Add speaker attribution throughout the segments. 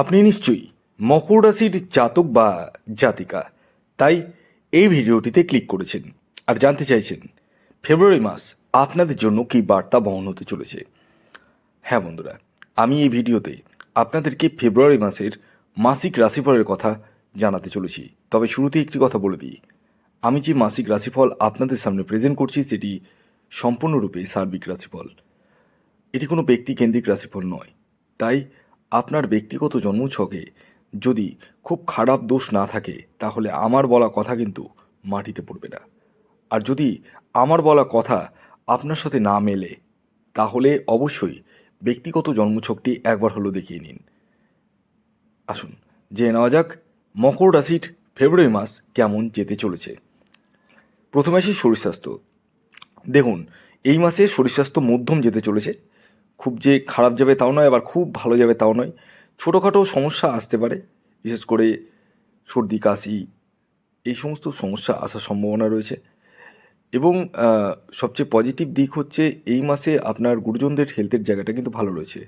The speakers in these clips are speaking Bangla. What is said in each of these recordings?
Speaker 1: আপনি নিশ্চয়ই মকর রাশির জাতক বা জাতিকা, তাই এই ভিডিওটিতে ক্লিক করেছেন আর জানতে চাইছেন, ফেব্রুয়ারি মাস আপনাদের জন্য কী বার্তা বহন হতে চলেছে? হ্যাঁ বন্ধুরা, আমি এই ভিডিওতে আপনাদেরকে ফেব্রুয়ারি মাসের মাসিক রাশিফলের কথা জানাতে চলেছি। তবে শুরুতে একটি কথা বলে দিই। আমি যে মাসিক রাশিফল আপনাদের সামনে প্রেজেন্ট করছি, সেটি সম্পূর্ণরূপে সার্বিক রাশিফল। এটি কোনো ব্যক্তিকেন্দ্রিক রাশিফল নয়। তাই আপনার ব্যক্তিগত জন্মছকে যদি খুব খারাপ দোষ না থাকে, তাহলে আমার বলা কথা কিন্তু মাটিতে পড়বে না। আর যদি আমার বলা কথা আপনার সাথে না মেলে, তাহলে অবশ্যই ব্যক্তিগত জন্মছকটি একবার হলো দেখিয়ে নিন। আসুন, জেনে নেওয়া যাক মকর রাশির ফেব্রুয়ারি মাস কেমন যেতে চলেছে। প্রথমে আসি শরীর স্বাস্থ্য দেখুন, এই মাসে শরীর স্বাস্থ্য মধ্যম যেতে চলেছে। খুব যে খারাপ যাবে তাও নয়, আবার খুব ভালো যাবে তাও নয়। ছোটোখাটো সমস্যা আসতে পারে, বিশেষ করে সর্দি, কাশি, এই সমস্ত সমস্যা আসার সম্ভাবনা রয়েছে। এবং সবচেয়ে পজিটিভ দিক হচ্ছে এই মাসে আপনার গুরুজনদের হেলথের জায়গাটা কিন্তু ভালো রয়েছে।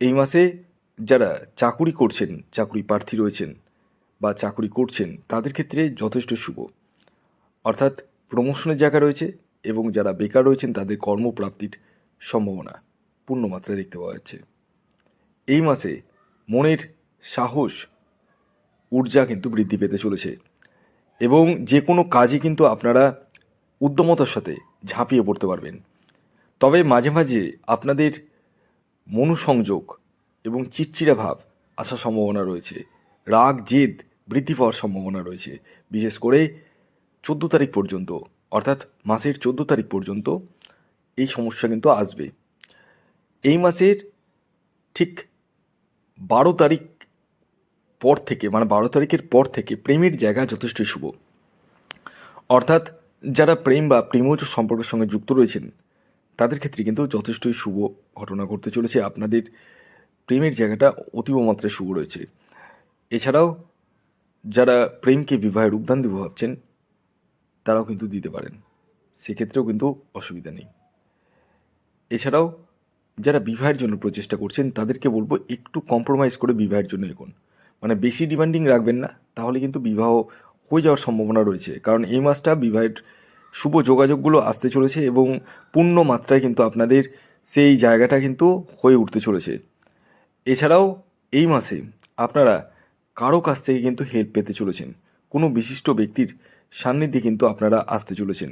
Speaker 1: এই মাসে যারা চাকুরি করছেন, চাকুরি প্রার্থী রয়েছেন বা চাকুরি করছেন, তাদের ক্ষেত্রে যথেষ্ট শুভ। অর্থাৎ প্রমোশনের জায়গা রয়েছে এবং যারা বেকার রয়েছেন, তাদের কর্মপ্রাপ্তির সম্ভাবনা পূর্ণ মাত্রায় দেখতে পাওয়া যাচ্ছে। এই মাসে মনের সাহস, ঊর্জা কিন্তু বৃদ্ধি পেতে চলেছে এবং যে কোনো কাজে কিন্তু আপনারা উদ্যমতার সাথে ঝাঁপিয়ে পড়তে পারবেন। তবে মাঝে মাঝে আপনাদের মনোসংযোগ এবং চিটচিড়া ভাব আসার সম্ভাবনা রয়েছে। রাগ, জেদ বৃদ্ধি পাওয়ার সম্ভাবনা রয়েছে। বিশেষ করে চোদ্দ তারিখ পর্যন্ত, অর্থাৎ মাসের চোদ্দ তারিখ পর্যন্ত এই সমস্যা কিন্তু আসবে। এই মাসের ঠিক বারো তারিখ পর থেকে মানে বারো তারিখের পর থেকে প্রেমের জায়গা যথেষ্ট শুভ। অর্থাৎ যারা প্রেম বা প্রেমজ সম্পর্কের সঙ্গে যুক্ত রয়েছেন, তাদের ক্ষেত্রে কিন্তু যথেষ্টই শুভ ঘটনা ঘটতে চলেছে। আপনাদের প্রেমের জায়গাটা অতীব মাত্রায় শুভ রয়েছে। এছাড়াও যারা প্রেমকে বিবাহের রূপদান দেবো ভাবছেন, তারাও কিন্তু দিতে পারেন। সেক্ষেত্রেও কিন্তু অসুবিধা নেই। এছাড়াও যারা বিবাহের জন্য প্রচেষ্টা করছেন, তাদেরকে বলব একটু কম্প্রোমাইজ করে বিবাহের জন্য এগোন। মানে বেশি ডিমান্ডিং রাখবেন না, তাহলে কিন্তু বিবাহ হয়ে যাওয়ার সম্ভাবনা রয়েছে। কারণ এই মাসটা বিবাহের শুভ যোগাযোগগুলো আসতে চলেছে এবং পূর্ণ মাত্রায় কিন্তু আপনাদের সেই জায়গাটা কিন্তু হয়ে উঠতে চলেছে। এছাড়াও এই মাসে আপনারা কারও কাছ থেকে কিন্তু হেল্প পেতে চলেছেন। কোনো বিশিষ্ট ব্যক্তির সান্নিধ্যে কিন্তু আপনারা আসতে চলেছেন।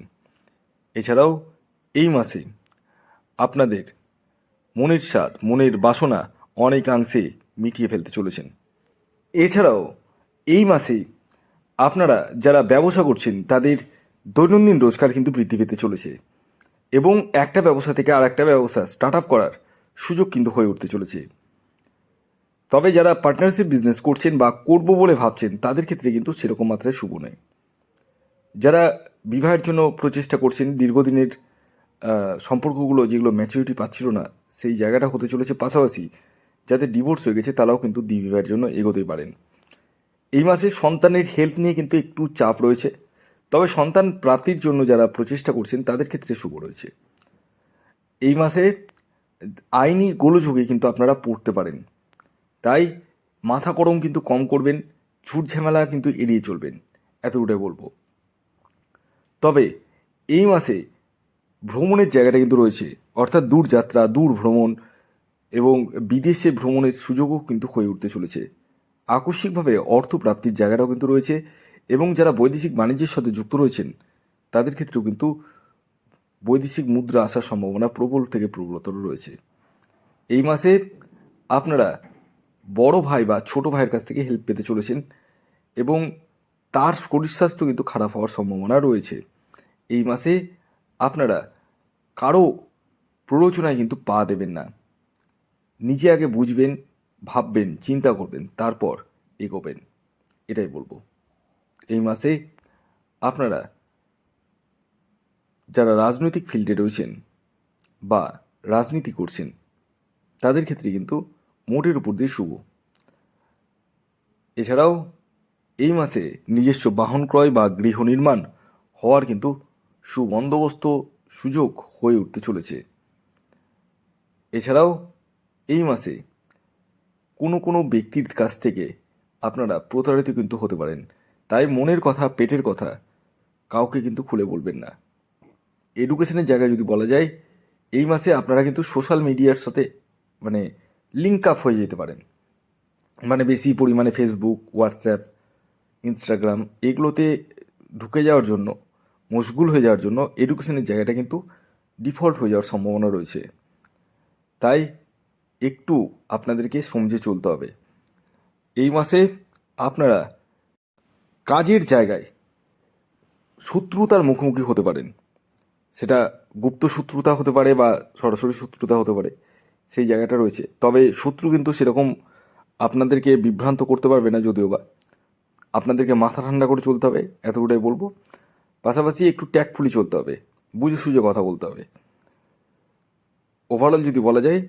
Speaker 1: এছাড়াও এই মাসে আপনাদের মনের স্বাদ, মনের বাসনা অনেকাংশে মিটিয়ে ফেলতে চলেছেন। এছাড়াও এই মাসে আপনারা যারা ব্যবসা করছেন, তাদের দৈনন্দিন রোজগার কিন্তু বৃদ্ধি পেতে চলেছে এবং একটা ব্যবসা থেকে আর একটা ব্যবসা স্টার্ট আপ করার সুযোগ কিন্তু হয়ে উঠতে চলেছে। তবে যারা পার্টনারশিপ বিজনেস করছেন বা করব বলে ভাবছেন, তাদের ক্ষেত্রে কিন্তু সেরকম মাত্রায় শুভ নয়। যারা বিবাহের জন্য প্রচেষ্টা করছেন, দীর্ঘদিনের সম্পর্কগুলো যেগুলো ম্যাচুরিটি পাচ্ছিল না, সেই জায়গাটা হতে চলেছে পাশাপাশি যাদের ডিভোর্স হয়ে গেছে তারাও কিন্তু বিবাহের জন্য এগোতে পারেন। এই মাসে সন্তানের হেলথ নিয়ে কিন্তু একটু চাপ রয়েছে, তবে সন্তান প্রাপ্তির জন্য যারা প্রচেষ্টা করছেন তাদের ক্ষেত্রে শুভ রয়েছে। এই মাসে আইনি গোলযোগে কিন্তু আপনারা পড়তে পারেন, তাই মাথা গরম কিন্তু কম করবেন, ঝুট ঝামেলা কিন্তু এড়িয়ে চলবেন, এতটুকুটাই বলব। তবে এই মাসে ভ্রমণের জায়গাটা কিন্তু রয়েছে। অর্থাৎ দূর যাত্রা, দূর ভ্রমণ এবং বিদেশে ভ্রমণের সুযোগও কিন্তু হয়ে উঠতে চলেছে। আকস্মিকভাবে অর্থ প্রাপ্তির জায়গাটাও কিন্তু রয়েছে এবং যারা বৈদেশিক বাণিজ্যের সাথে যুক্ত রয়েছেন, তাদের ক্ষেত্রেও কিন্তু বৈদেশিক মুদ্রা আসার সম্ভাবনা প্রবল থেকে প্রবলতর রয়েছে। এই মাসে আপনারা বড় ভাই বা ছোট ভাইয়ের কাছ থেকে হেল্প পেতে চলেছেন এবং তার শরীর স্বাস্থ্য কিন্তু খারাপ হওয়ার সম্ভাবনা রয়েছে। এই মাসে আপনারা কারও প্ররোচনায় কিন্তু পা দেবেন না। নিজে আগে বুঝবেন, ভাববেন, চিন্তা করবেন, তারপর এগোবেন। এটাই বলব। এই মাসে আপনারা যারা রাজনৈতিক ফিল্ডে রয়েছেন বা রাজনীতি করছেন, তাদের ক্ষেত্রে কিন্তু মোটের উপর দিয়ে শুভ। এছাড়াও এই মাসে নিজস্ব বাহন ক্রয় বা গৃহ নির্মাণ হওয়ার কিন্তু সুবন্দোবস্ত সুযোগ হয়ে উঠতে চলেছে। এছাড়াও এই মাসে কোনো কোনো ব্যক্তির কাছ থেকে আপনারা প্রতারিত কিন্তু হতে পারেন। তাই মনের কথা, পেটের কথা কাউকে কিন্তু খুলে বলবেন না। এডুকেশনের জায়গায় যদি বলা যায়, এই মাসে আপনারা কিন্তু সোশ্যাল মিডিয়ার সাথে মানে লিঙ্ক আপ হয়ে যেতে পারেন। মানে বেশি পরিমাণে ফেসবুক হোয়াটসঅ্যাপ ইনস্টাগ্রাম এগুলোতে ঢুকে যাওয়ার জন্য মশগুল হয়ে যাওয়ার জন্য এডুকেশনের জায়গাটা কিন্তু ডিফল্ট হয়ে যাওয়ার সম্ভাবনা রয়েছে। তাই একটু আপনাদেরকে সমঝে চলতে হবে। এই মাসে আপনারা কাজের জায়গায় শত্রুতার মুখোমুখি হতে পারেন। সেটা গুপ্ত শত্রুতা হতে পারে বা সরাসরি শত্রুতা হতে পারে, সেই জায়গাটা রয়েছে। তবে শত্রু কিন্তু সেরকম আপনাদেরকে বিভ্রান্ত করতে পারবে না যদিও বা। আপনাদেরকে মাথা ঠান্ডা করে চলতে হবে এতটাই বলব। পাশাপাশি একটু ট্যাকফুলি চলতে হবে, বুঝে সুঝে কথা বলতে হবে। ওভারঅল যদি বলা যায়,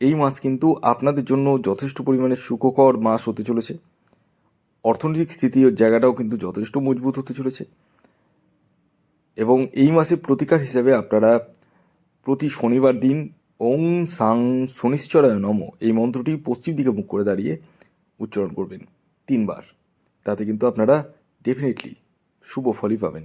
Speaker 1: এই মাস কিন্তু আপনাদের জন্য যথেষ্ট পরিমাণে সুখকর মাস হতে চলেছে। অর্থনৈতিক স্থিতি জায়গাটাও কিন্তু যথেষ্ট মজবুত হতে চলেছে। এবং এই মাসে প্রতিকার হিসেবে আপনারা প্রতি শনিবার দিন ওং সাং শনিশ্চরায় নম এই মন্ত্রটি পশ্চিম দিকে মুখ করে দাঁড়িয়ে উচ্চারণ করবেন তিনবার। তাতে কিন্তু আপনারা ডেফিনেটলি শুভ ফলই পাবেন।